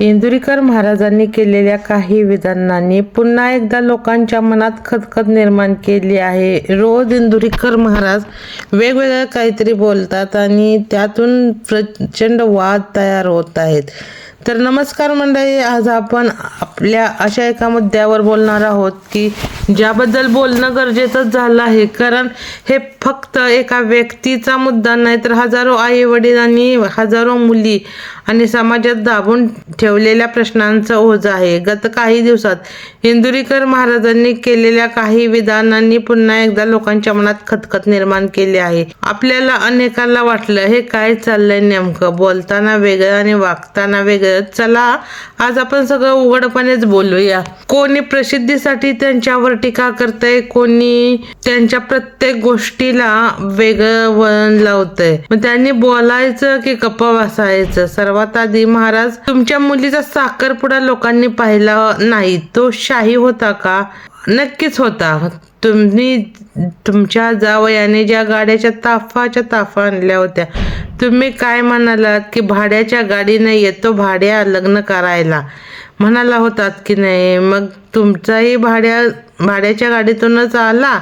इंदुरीकर महाराजांनी केलेल्या काही विधानांनी पुन्हा एकदा लोकांच्या मनात खतखत निर्माण केली आहे. रोज इंदुरीकर महाराज वेगवेगळं काहीतरी बोलतात आणि त्यातून प्रचंड वाद तयार होत आहेत. तर नमस्कार मंडळी आज आपण आपल्या अशा एका मुद्द्यावर बोलणार आहोत की ज्याबद्दल बोलणं गरजेचंच झालं आहे. कारण हे फक्त एका व्यक्तीचा मुद्दा नाही तर हजारो आई वडील आणि हजारो मुली आणि समाजात दाबून ठेवलेल्या प्रश्नांचं ओझ आहे. गत काही दिवसात इंदुरीकर महाराजांनी केलेल्या काही विधानांनी पुन्हा एकदा लोकांच्या मनात खतखत निर्माण केली आहे. आपल्याला अनेकांना वाटलं हे काय चाललंय नेमकं? बोलताना वेगळं आणि वागताना वेगळं. चला आज आपण सगळं उघडपणेच बोलूया. कोणी प्रसिद्धीसाठी त्यांच्यावर टीका करतय कोणी त्यांच्या प्रत्येक गोष्टीला वेगळं वळण लावतंय. मग त्यांनी बोलायचं की गप्प बसायचं? सर्वात महाराज तुमच्या मुलीचा साखरपुडा लोकांनी पाहिला नाही तो शाही होता का? नक्कीच होता. तुम्ही तुमच्या जावयाने ज्या गाड्याच्या ताफाच्या ताफा आणल्या होत्या तुम्ही काय म्हणालात की भाड्याच्या गाडीने येतो भाड्या लग्न करायला? म्हणाला होतात की नाही मग तुमचाही भाड्या भाड्याच्या गाडीतूनच आला?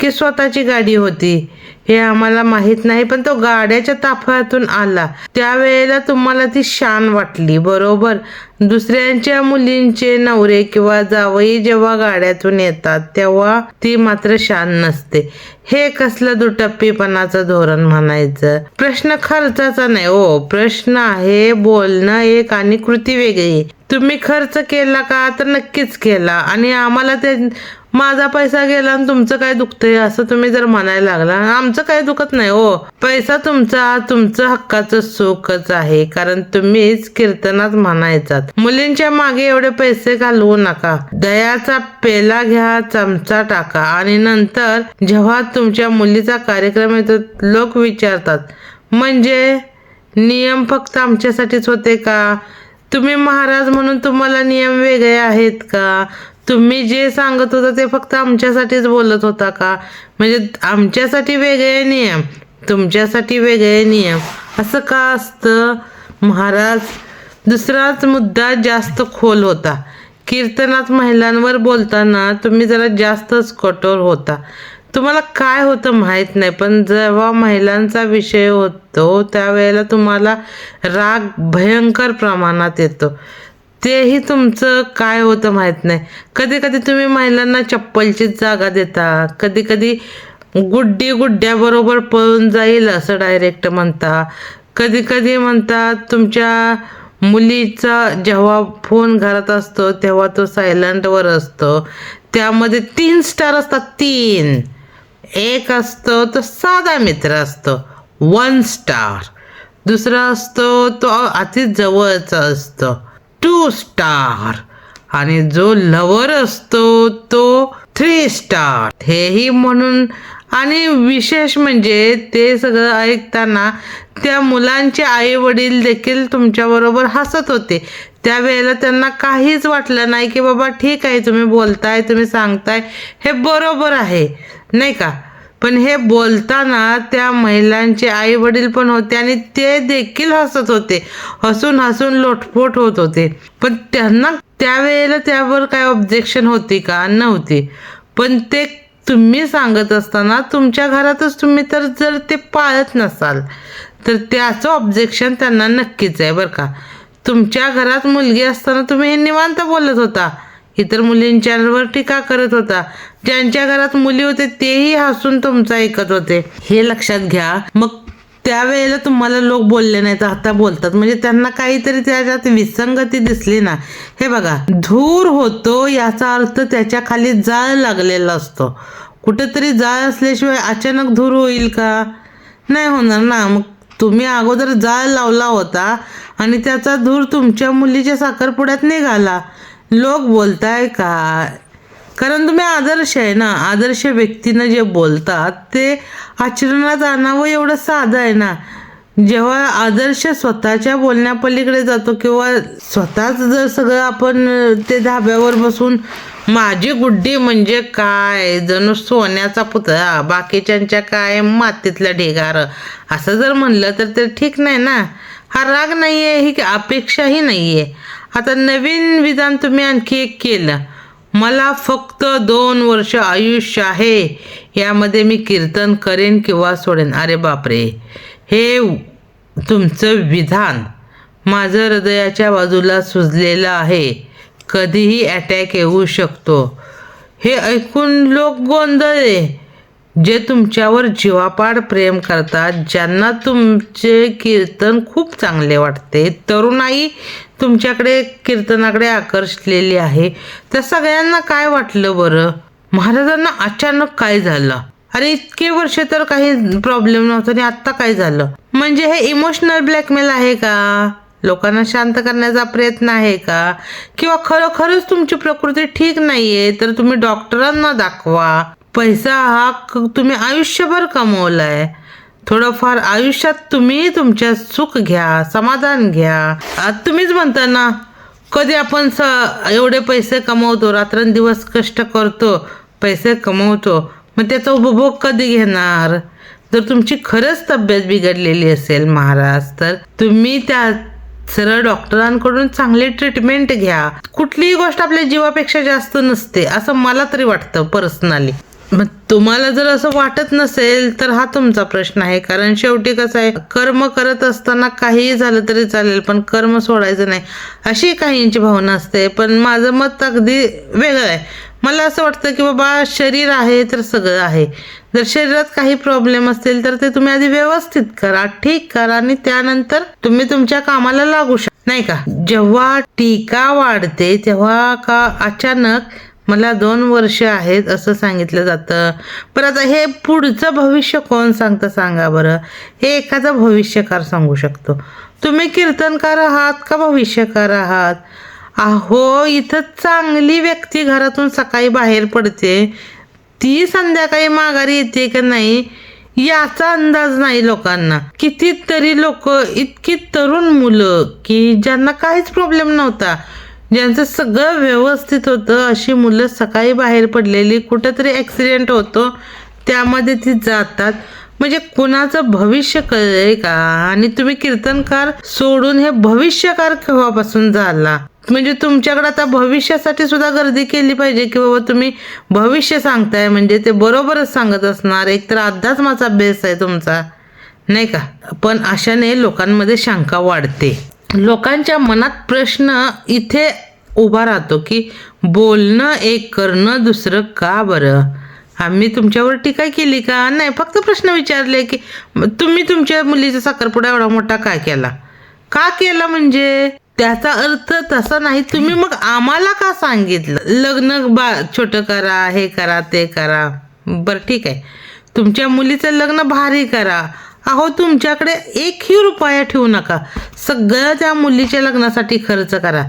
की स्वतःची गाडी होती. हे आम्हाला माहीत नाही पण तो गाड्याच्या ताफ्यातून आला. त्यावेळेला तुम्हाला ती शान वाटली बरोबर? दुसऱ्यांच्या मुलींचे नवरे किंवा जावई जेव्हा गाड्यातून येतात तेव्हा ती मात्र शान नसते. हे कसलं दुटप्पीपणाचं धोरण म्हणायचं? प्रश्न खर्चाचा नाही हो. प्रश्न आहे बोलणं एक आणि कृती वेगळी. तुम्ही खर्च केला का तर नक्कीच केला आणि आम्हाला ते माझा पैसा गेला आणि तुमचं काय दुखतंय असं तुम्ही जर म्हणायला लागला. आमचं काय दुखत नाही हो. पैसा तुमचा तुमचं हक्काचं सुखच आहे. कारण तुम्हीच कीर्तनात म्हणायचात. मुलींच्या मागे एवढे पैसे घालवू नका. दयाचा पेला घ्या चमचा टाका. आणि नंतर जेव्हा तुमच्या मुलीचा कार्यक्रम येतो लोक विचारतात म्हणजे नियम फक्त आमच्यासाठीच होते का? तुम्ही महाराज म्हणून तुम्हाला नियम वेगळे आहेत का? तुम्ही जे सांगत होता ते फक्त आमच्यासाठीच बोलत होता का? म्हणजे आमच्यासाठी वेगळे नियम तुमच्यासाठी वेगळे नियम. असं का असतं? महाराज दुसराच मुद्दा जास्त खोल होता. कीर्तनात महिलांवर बोलताना तुम्ही जरा जास्तच कठोर होता. तुम्हाला काय होतं माहीत नाही पण जेव्हा महिलांचा विषय होतो त्यावेळेला तुम्हाला राग भयंकर प्रमाणात येतो. तेही तुमचं काय होतं माहीत नाही. कधी कधी तुम्ही महिलांना चप्पलचीच जागा देता. कधी कधी गुड्डी गुड्ड्याबरोबर पळून जाईल असं डायरेक्ट म्हणता. कधी कधी म्हणतात तुमच्या मुलीचा जेव्हा फोन घरात असतो तेव्हा तो सायलंटवर असतो. त्यामध्ये तीन स्टार असतात तीन. एक असतो तो साधा मित्र असतो. वन स्टार दुसरा असतो तो अति जवळचा असतो. Two star. आणि जो लवर असतो तो थ्री स्टार हेही म्हणून आणि विशेष म्हणजे ते सगळं ऐकताना त्या मुलांचे आई वडील देखील तुमच्याबरोबर हसत होते. त्यावेळेला त्यांना काहीच वाटलं नाही की बाबा ठीक आहे तुम्ही बोलताय तुम्ही सांगताय हे बरोबर आहे. नाही का? पण हे बोलताना त्या महिलांचे आई वडील पण होते आणि ते देखील हसत होते. हसून हसून लोटपोट होत होते. पण त्यांना त्यावेळेला त्यावर काय ऑब्जेक्शन होती का? नव्हती. पण ते तुम्ही सांगत असताना तुमच्या घरातच तुम्ही तर जर ते पाळत नसाल तर त्याचं ऑब्जेक्शन त्यांना नक्कीच आहे बरं का. तुमच्या घरात मुलगी असताना तुम्ही हे निवांत बोलत होता. इतर मुलींच्यावर टीका करत होता. ज्यांच्या घरात मुली होते तेही हसून तुमचं ऐकत होते. हे लक्षात घ्या. मग त्यावेळेला तुम्हाला लोक बोलले नाही तर आता बोलतात. म्हणजे त्यांना काहीतरी त्याच्यात विसंगती दिसली ना. हे बघा धूर होतो याचा अर्थ त्याच्याखाली जाळ लागलेला असतो. कुठेतरी जाळ असल्याशिवाय अचानक धूर होईल का? नाही होणार ना. मग तुम्ही अगोदर जाळ लावला होता आणि त्याचा धूर तुमच्या मुलीच्या साखरपुड्यात निघाला. लोक बोलताय का? कारण तुम्ही आदर्श आहे ना आदर्श व्यक्तीनं जे बोलतात ते आचरणात आणावं एवढं साधं आहे ना. जेव्हा आदर्श स्वतःच्या बोलण्यापलीकडे जातो किंवा स्वतःच जर सगळं आपण ते धाब्यावर बसून माझी गुड्डी म्हणजे काय? जणू सोन्याचा पुतळा बाकीच्यांच्या काय? मातीतलं ढिगार. असं जर म्हणलं तर ते ठीक नाही ना. हा राग नाही आहे ही अपेक्षाही नाही आहे आता नवीन विधान तुम्ही आणखी एक केलं. मला फक्त दोन वर्ष आयुष्य आहे. यामध्ये मी कीर्तन करेन किंवा सोडेन. अरे बापरे. हे तुमचं विधान. माझं हृदयाच्या बाजूला सुजलेलं आहे. कधीही अटॅक येऊ शकतो. हे ऐकून लोक गोंधळे जे तुमच्यावर जीवापाड प्रेम करतात ज्यांना तुमचे कीर्तन खूप चांगले वाटते तरुणाई तुमच्याकडे कीर्तनाकडे आकर्षलेली आहे त्या सगळ्यांना काय वाटलं बरं? महाराजांना अचानक काय झालं? अरे इतके वर्ष तर काही प्रॉब्लेम नव्हता आणि आत्ता काय झालं? म्हणजे हे इमोशनल ब्लॅकमेल आहे का? लोकांना शांत करण्याचा प्रयत्न आहे का? किंवा खरोखरच तुमची प्रकृती ठीक नाहीये तर तुम्ही डॉक्टरांना दाखवा. पैसा हा क- तुम्ही आयुष्यभर कमवला आहे थोडंफार आयुष्यात तुम्ही तुमच्या सुख घ्या समाधान घ्या. तुम्हीच म्हणता ना कधी आपण स एवढे पैसे कमवतो रात्रंदिवस कष्ट करतो पैसे कमवतो मग त्याचा उपभोग कधी घेणार? जर तुमची खरंच तब्येत बिघडलेली असेल महाराज तर तुम्ही त्या सरळ डॉक्टरांकडून चांगली ट्रीटमेंट घ्या. कुठलीही गोष्ट आपल्या जीवापेक्षा जास्त नसते असं मला तरी वाटतं पर्सनली. मग तुम्हाला जर असं वाटत नसेल तर हा तुमचा प्रश्न आहे. कारण शेवटी कसं आहे कर्म करत असताना काहीही झालं तरी चालेल पण कर्म सोडायचं नाही. अशी काहींची भावना असते. पण माझं मत अगदी वेगळं आहे. मला असं वाटतं की बाबा शरीर आहे तर सगळं आहे. जर शरीरात काही प्रॉब्लेम असतील तर ते तुम्ही आधी व्यवस्थित करा ठीक करा आणि त्यानंतर तुम्ही तुमच्या कामाला लागू शकता नाही का? जेव्हा टीका वाढते तेव्हा का अचानक मला दोन वर्ष आहेत असं सांगितलं जातं. पण आता हे पुढचं भविष्य कोण सांगतं सांगा बरं. हे एखादा भविष्यकार सांगू शकतो. तुम्ही कीर्तनकार आहात का भविष्यकार आहात? अहो इथं चांगली व्यक्ती घरातून सकाळी बाहेर पडते. ती संध्याकाळी माघारी येते का नाही याचा अंदाज नाही लोकांना. कितीतरी लोक इतकी तरुण मुलं की ज्यांना काहीच प्रॉब्लेम नव्हता. ज्यांचं सगळं व्यवस्थित होतं अशी मुलं सकाळी बाहेर पडलेली कुठंतरी ॲक्सिडेंट होतो त्यामध्ये ती जातात. म्हणजे कुणाचं भविष्य कळलंय का? आणि तुम्ही कीर्तनकार सोडून हे भविष्यकार केव्हापासून झाला? म्हणजे तुमच्याकडे आता भविष्यासाठी सुद्धा गर्दी केली पाहिजे की बाबा तुम्ही भविष्य सांगताय म्हणजे ते बरोबरच सांगत असणार. एक तर अर्धाच माझा बेस आहे तुमचा नाही का? पण अशाने लोकांमध्ये शंका वाढते. लोकांच्या मनात प्रश्न इथे उभा राहतो की बोलणं एक करणं दुसरं का बरं? आम्ही तुमच्यावर टीका केली का? नाही फक्त प्रश्न विचारले की तुम्ही तुमच्या मुलीचा साखरपुडा एवढा मोठा काय केला? का केला म्हणजे? त्याचा अर्थ तसा नाही. तुम्ही मग आम्हाला का सांगितलं? लग्न बा छोटं करा हे करा ते करा. बरं ठीक आहे. तुमच्या मुलीचं लग्न भारी करा. अहो तुमच्याकडे एकही रुपया ठेवू नका. सगळं त्या मुलीच्या लग्नासाठी खर्च करा.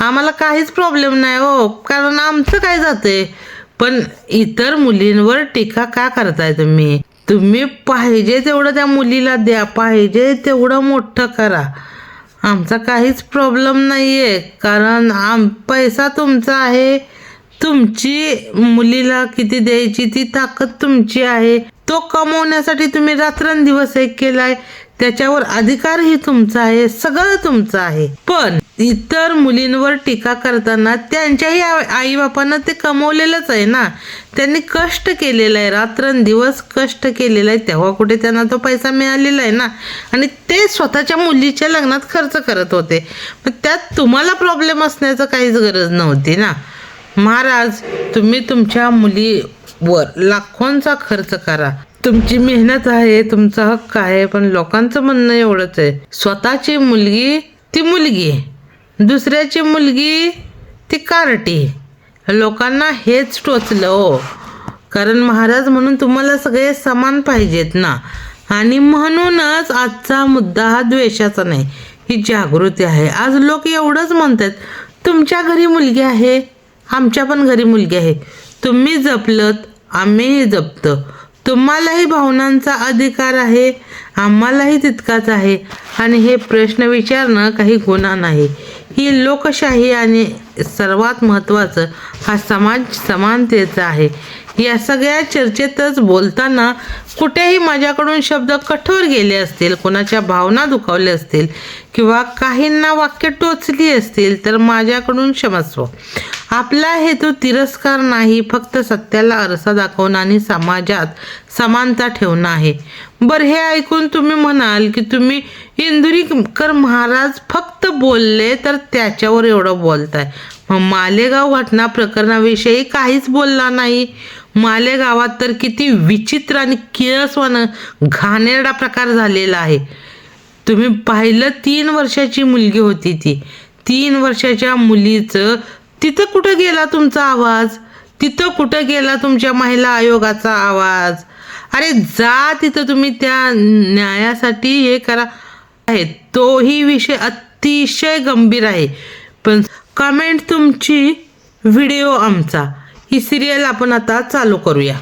आम्हाला काहीच प्रॉब्लेम नाही हो कारण आमचं काय जाते पण इतर मुलींवर टीका का करताय तुम्ही? तुम्ही पाहिजे तेवढं त्या मुलीला द्या पाहिजे तेवढं मोठं करा. आमचा काहीच प्रॉब्लेम नाही आहे कारण आम पैसा तुमचा आहे. तुमची मुलीला किती द्यायची ती ताकद तुमची आहे. तो कमवण्यासाठी तुम्ही रात्रंदिवस एक केलाय त्याच्यावर अधिकारही तुमचा आहे सगळं तुमचं आहे. पण इतर मुलींवर टीका करताना त्यांच्याही आई बापांना ते कमवलेलंच आहे ना. त्यांनी कष्ट केलेलं आहे रात्रंदिवस कष्ट केलेलं आहे तेव्हा कुठे त्यांना तो पैसा मिळालेला आहे ना. आणि ते स्वतःच्या मुलीच्या लग्नात खर्च करत होते. मग त्यात तुम्हाला प्रॉब्लेम असण्याचं काहीच गरज नव्हती ना. महाराज तुम्ही तुमच्या मुली वर लाखोंचा खर्च करा. तुमची मेहनत आहे तुमचा हक्क आहे पण लोकांचं म्हणणं एवढंच आहे. स्वतःची मुलगी ती मुलगी. दुसऱ्याची मुलगी ती कार्टी. लोकांना हेच टोचलं हो. कारण महाराज म्हणून तुम्हाला सगळे समान पाहिजेत ना. आणि म्हणूनच आजचा मुद्दा हा द्वेषाचा नाही ही जागृती आहे. आज लोक एवढंच म्हणतात तुमच्या घरी मुलगी आहे आमच्या पण घरी मुलगी आहे. तुम्ही जपलत आम्हीही जपतो. तुम्हालाही भावनांचा अधिकार आहे आम्हालाही तितकाच आहे. आणि हे प्रश्न विचारणं काही गुन्हा नाही. ही लोकशाही आणि सर्वात महत्त्वाचं हा समाज समानतेचा आहे. या सगळ्या चर्चेतच बोलताना कुठेही माझ्याकडून शब्द कठोर गेले असतील कोणाच्या भावना दुखावल्या असतील किंवा काहींना वाक्य टोचली असतील तर माझ्याकडून क्षमस्व आपला हेतू तिरस्कार नाही फक्त सत्याला आरसा दाखवणं आणि समाजात समानता ठेवणं आहे. बरं हे ऐकून तुम्ही म्हणाल की तुम्ही इंदुरीकर महाराज फक्त बोलले तर त्याच्यावर एवढं बोलताय. मग मालेगाव घटना प्रकरणाविषयी काहीच बोलला नाही. मालेगावात तर किती विचित्र आणि किळसवानं घाणेरडा प्रकार झालेला आहे. तुम्ही पाहिलं तीन वर्षाची मुलगी होती ती. तीन वर्षाच्या मुलीचं तिथं कुठं गेला तुमचा आवाज? तिथं कुठं गेला तुमच्या महिला आयोगाचा आवाज? अरे जा तिथं तुम्ही त्या न्यायासाठी हे करा. आहे तोही विषय अतिशय गंभीर आहे. पण कमेंट तुमची व्हिडिओ आमचा. ही सिरियल आपण आता चालू करूया.